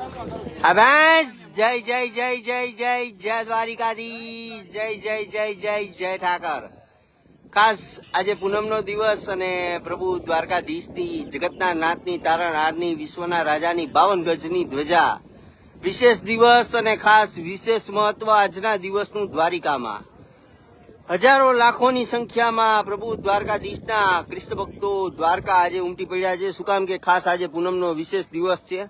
અભાસ જય જય જય જય જય જય દ્વારિકાધી જય જય જય જય જય ઠાકર ખાસ આજે પૂનમનો દિવસ અને પ્રભુ દ્વારકાધીશની, જગતના નાથની તારણહારની વિશ્વના રાજાની બાવન ગજની ધ્વજા. વિશેષ દિવસ અને ખાસ વિશેષ મહત્વ આજના દિવસનું દ્વારિકામાં. હજારો લાખોની સંખ્યામાં પ્રભુ દ્વારકાધીશના કૃષ્ણ ભક્તો દ્વારકા આજે ઉમટી પડ્યા છે. શું કામ કે ખાસ આજે પૂનમનો વિશેષ દિવસ છે?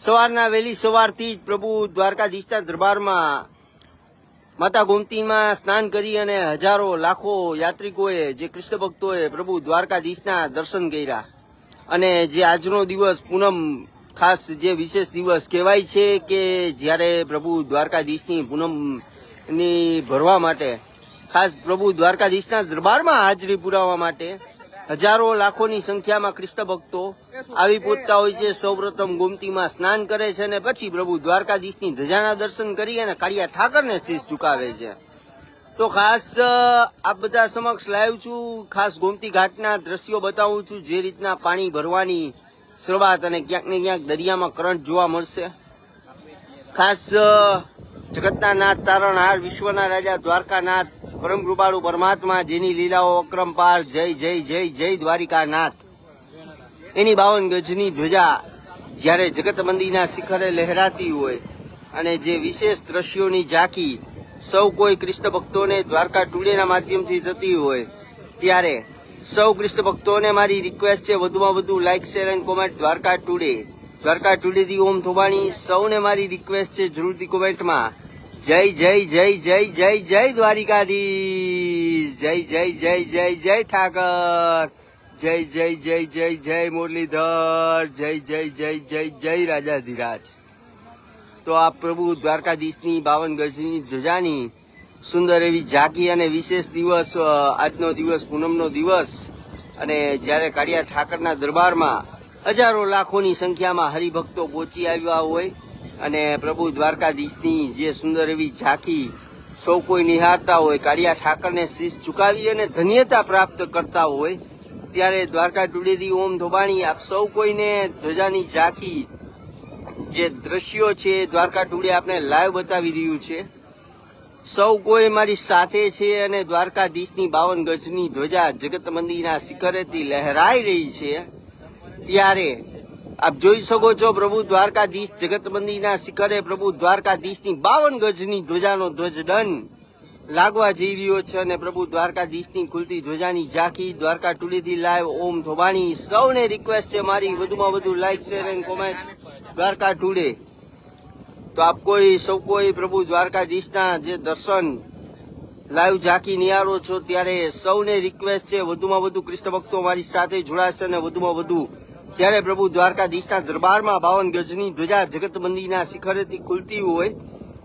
સવારના વહેલી સવારથી જ પ્રભુ દ્વારકાધીશના દરબારમાં માતા ગોમતીમાં સ્નાન કરી અને હજારો લાખો યાત્રિકોએ, જે કૃષ્ણ ભક્તોએ પ્રભુ દ્વારકાધીશના દર્શન કર્યા. અને જે આજનો દિવસ પૂનમ ખાસ જે વિશેષ દિવસ કહેવાય છે કે જ્યારે પ્રભુ દ્વારકાધીશની પૂનમની ભરવા માટે, ખાસ પ્રભુ દ્વારકાધીશના દરબારમાં હાજરી પુરાવવા માટે હજારો લાખોની સંખ્યામાં કૃષ્ણ ભક્તો આવી પહોંચતા હોય છે. સૌપ્રથમ ગોમતીમાં સ્નાન કરે છે અને પછી પ્રભુ દ્વારકાધીશની ધજાના દર્શન કરી અને કાળિયા ઠાકરને શીશ ચુકાવે છે. તો ખાસ આપ બધા સમક્ષ લાવ્યું છું. ખાસ ગોમતી ઘાટના દ્રશ્યો બતાવું છું. જે રીતના પાણી ભરવાની શરૂઆત અને ક્યાંક ને ક્યાંક દરિયામાં કરંટ જોવા મળશે. ખાસ જગતના નાથ તારણહાર વિશ્વના રાજા દ્વારકાનાથ પરમ કૃપાળુ પરમાત્મા, જેની લીલાઓ અક્રમપાર જય જય જય જય દ્વારિકાનાથ. એની બાવન ગજની ધ્વજા જ્યારે જગત મંદિરના શિખરે લહેરાતી હોય અને જે વિશેષ દ્રશ્યોની ઝાંખી સૌ કોઈ કૃષ્ણ ભક્તોને દ્વારકા ટુડેના માધ્યમથી થતી હોય, ત્યારે સૌ કૃષ્ણ ભક્તોને મારી રિક્વેસ્ટ છે વધુમાં વધુ like share and comment Dwarka today. Dwarka ટુડેથી Om Thobani. સૌને મારી રિક્વેસ્ટ છે જરૂરથી કોમેન્ટમાં જય જય જય જય જય જય દ્વારિકાધીશ જય જય જય જય જય ઠાકર જય જય જય જય જય મુરલીધર જય જય જય જય જય રાજાધીરાજ તો આ પ્રભુ દ્વારકાધીશની બાવન ગજની ધ્વજાની સુંદર એવી ઝાંકી અને વિશેષ દિવસ આજનો દિવસ પૂનમનો દિવસ અને જ્યારે કાળિયા ઠાકરના દરબારમાં હજારો લાખોની સંખ્યામાં હરિભક્તો પહોંચી આવ્યા હોય અને પ્રભુ દ્વારકાધીશની જે સુંદર એવી ઝાંખી સૌ કોઈ નિહાળતા હોય, કાળિયા ઠાકરને શીશ ચુકાવી અને ધન્યતા પ્રાપ્ત કરતા હોય, ત્યારે દ્વારકા ટુડેદી ઓમ ધોબાણી, આપ સૌ કોઈને ધ્વજાની ઝાંખી જે દ્રશ્યો છે દ્વારકા ટુડે આપણે લાઈવ બતાવી રહ્યું છે. સૌ કોઈ મારી સાથે છે અને દ્વારકાધીશની બાવન ગજની ધ્વજા જગત મંદિરના શિખરેથી લહેરાઈ રહી છે. ત્યારે આપ જોઈ શકો છો પ્રભુ દ્વારકાધીશ જગત મંદિરના શિખરે પ્રભુ દ્વારકાધીશની બાવન ગજની ધ્વજાનો ધ્વજદંડ લાગવા જઈ રહ્યો છે અને પ્રભુ દ્વારકાધીશની ખુલતી ધ્વજાની ઝાંખી દ્વારકા ટુડેથી લાઈવ ઓમ ધોબાણી સૌને રિક્વેસ્ટ છે મારી વધુમાં વધુ like share and comment Dwarka today. તો આપ કોઈ, સૌ કોઈ પ્રભુ દ્વારકાધીશના જે દર્શન લાઈવ ઝાંકી નિહાળો છો ત્યારે સૌને રિક્વેસ્ટ છે વધુમાં વધુ કૃષ્ણ ભક્તો મારી સાથે જોડાશે અને વધુમાં વધુ જ્યારે પ્રભુ દ્વારકાધીશના દરબારમાં બાવન ગજની ધ્વજા જગત મંદિરના શિખરેથી ખુલતી હોય,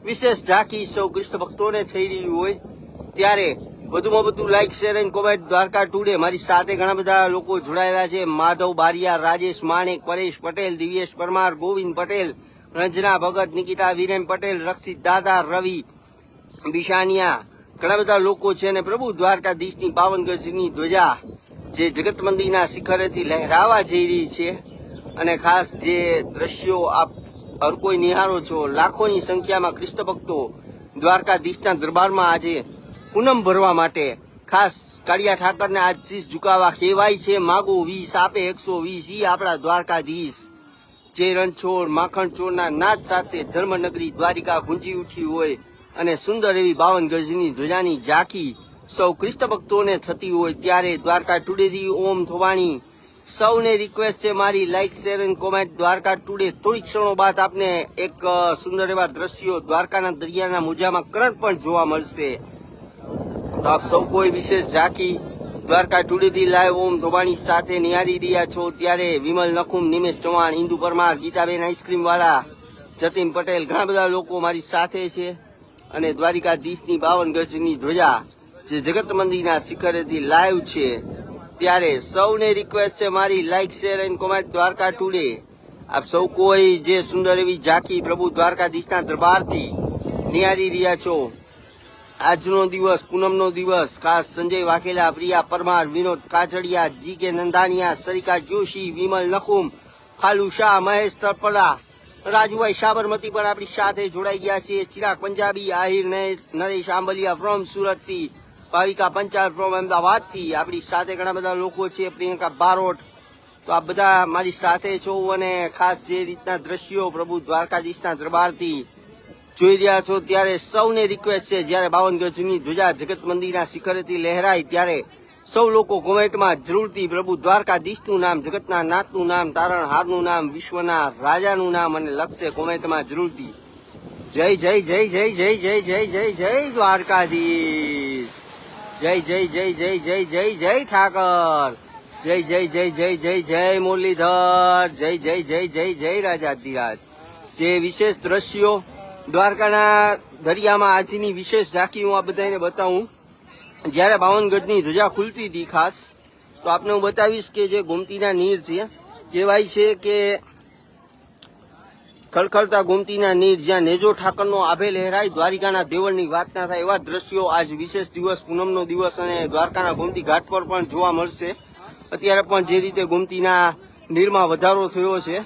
વિશેષ ઝાંખી સૌ કૃષ્ણ ભક્તોને થઈ રહી હોય, ત્યારે વધુમાં વધુ like share and comment Dwarka today મારી સાથે ઘણા બધા લોકો જોડાયેલા છે. માધવ બારિયા, રાજેશ માણેક, પરેશ પટેલ, દિવ્યેશ પરમાર, ગોવિંદ પટેલ, રંજના ભગત, નિકિતા, વિરેન પટેલ, રક્ષિત દાદા, રવિ, બિશાનિયા ઘણા બધા લોકો છે અને પ્રભુ દ્વારકાધીશની પાવન ગજની ધ્વજા જે જગત મંદિરના શિખરેથી લહેરાવા જઈ રહી છે. અને ખાસ જે દ્રશ્યો આપ હર કોઈ નિહાળો છો, લાખોની સંખ્યામાં કૃષ્ણ ભક્તો દ્વારકાધીશના દરબારમાં આજે પૂનમ ભરવા માટે ખાસ કાળિયા ઠાકરને આજ શીશ ઝુકાવા કહેવાય છે. માગો વીસ, આપે એકસો વીસ, ઈ આપણા દ્વારકાધીશ. જે રણછોડ માખણચોરના નાદ સાથે ધર્મનગરી દ્વારિકા ગુંજી ઉઠી હોય અને સુંદર એવી બાવન ગજની ધ્વજાની ઝાંખી સૌ કૃષ્ણ ભક્તોને થતી હોય ત્યારે દ્વારકા ટુડેથી ઓમ થોવાણી સૌને રિક્વેસ્ટ છે મારી like share and comment Dwarka today થોડી ક્ષણો બાદ આપને એક સુંદર એવા દ્રશ્યો દ્વારકાના દરિયાના મોજામાં કરંટ પણ જોવા મળશે. તો આપ સૌ કોઈ વિશેષ ઝાંખી દ્વારકા ટુડેથી લાઈવ ઓમ ધોબાણી સાથે નિહાળી રહ્યા છો ત્યારે વિમલ નખુમ, નિમેશ ચૌહાણ ઇન્દુ પરમાર, ગીતાબેન આઈસ્ક્રીમ વાળા, જતીન પટેલ, ઘણા બધા લોકો મારી સાથે છે. અને દ્વારિકાધીશની બાવન ગજની ધ્વજા જે જગત મંદિરના શિખરેથી લાઈવ છે. ત્યારે સૌને રિક્વેસ્ટ છે મારી like share and comment Dwarka today આપ સૌ કોઈ જે સુંદર એવી ઝાંખી પ્રભુ દ્વારકાધીશના દરબારથી નિહારી રહ્યા છો. આજનો દિવસ, પૂનમનો દિવસ, ખાસ સંજય વાઘેલા, પ્રિયા પરમાર, વિનોદ કાજડિયા જી કે નંદાનિયા, સરિકા જોશી, વિમલ નકુમ ફાલુ શાહ મહેશ તરપડા રાજુભાઈ સાબરમતી પણ આપણી સાથે જોડાઈ ગયા છે. ચિરાગ પંજાબી, આહિર નરેશ આંબલિયા ફ્રોમ સુરતથી ભાવિકા પંચાલ ફ્રોમ અમદાવાદથી આપણી સાથે ઘણા બધા લોકો છે, પ્રિયંકા બારોટ. તો આ બધા મારી સાથે છો અને ખાસ જે રીતના દ્રશ્યો પ્રભુ દ્વારકાધીશના દરબારથી જોઈ રહ્યા છો, ત્યારે સૌને રિક્વેસ્ટ છે, જ્યારે બાવન ગજની ધ્વજા જગત મંદિરના શિખરેથી લહેરાય, ત્યારે સૌ લોકો કોમેન્ટમાં જરૂરથી પ્રભુ દ્વારકાધીશનું નામ જગતના નાથનું નામ તારણહારનું નામ વિશ્વના રાજાનું નામ અને લખશે કોમેન્ટમાં જરૂરથી જય જય જય જય જય જય જય જય જય દ્વારકાધીશ જય જય જય જય જય જય જય ઠાકર જય જય જય જય જય જય મુરલીધર જય જય જય જય જય રાજાધિરાજ જે વિશેષ દ્રશ્યો દ્વારકાના દરિયામાં આજની વિશેષ ઝાંકી હું આ બધાને બતાવું જ્યારે બાવનગઢની ધજા ખુલતી હતી ખાસ, તો આપને હું બતાવીશ કે જે ગોમતીના નીર છે, કહેવાય છે કે ખળખળતા ગોમતીના નીર જ્યાં નેજો ઠાકરનો આભે લહેરાય, દ્વારિકાના દેવળની વાત ના થાય એવા દ્રશ્યો આજ વિશેષ દિવસ, પૂનમનો દિવસ અને દ્વારકાના ગોમતી ઘાટ પર પણ જોવા મળશે. અત્યારે પણ જે રીતે ગોમતીના નીરમાં વધારો થયો છે,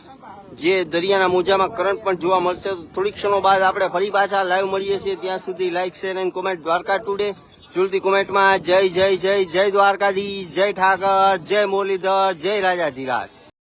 જે દરિયાના મોજામાં કરંટ પણ જોવા મળશે. થોડી ક્ષણો બાદ આપણે ફરી પાછા લાઈવ મળીએ છીએ. ત્યાં સુધી like share and comment Dwarka today જલ્દી કોમેન્ટમાં જય જય જય જય દ્વારકાધીશ જય ઠાકર જય મુરલીધર જય રાજાધીરાજ